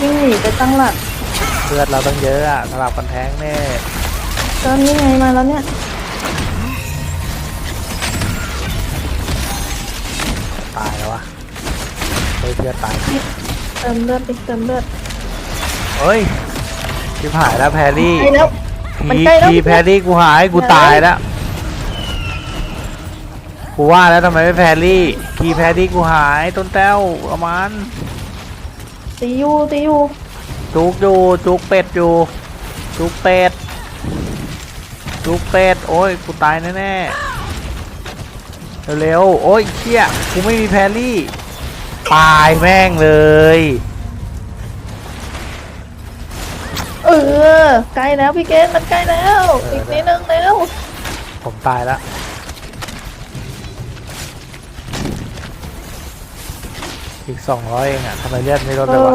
วิ่งหนีไปตั้งหลักเลือดเราต้องเยอะอะสลับกันแทงแน่ตอนนี้ไงมาแล้วเนี่ยตายแล้ววะเฮ้ยเพื่อนตายเติมเลือดดิเติมเลือดเฮ้ยชิบหายแล้วแพรรี่ใกล้แล้ว มันคีใกล้แล้วคีแพรรี่กูหายกูตายแล้วกูว่าแล้วทำไมไม่แพรรี่คีแพรรี่กูหายต้นแต้วประมาณ ตีอยู่ตีอยู่จุกอยู่จุกเป็ดอยู่จุกเป็ดจุกเป็ดโอ้ยกูตายแน่ๆเร็วๆโอ้ยเชี่ยกูไม่มีแพรรี่ตายแม่งเลย เออใกล้แล้วพี่เกณฑ์มันใกล้แล้ว อีกนิดนึงแล้วผมตายแล้ว อีกสองร้อยเองอะทำไมเลือดไม่ลดเลยวะ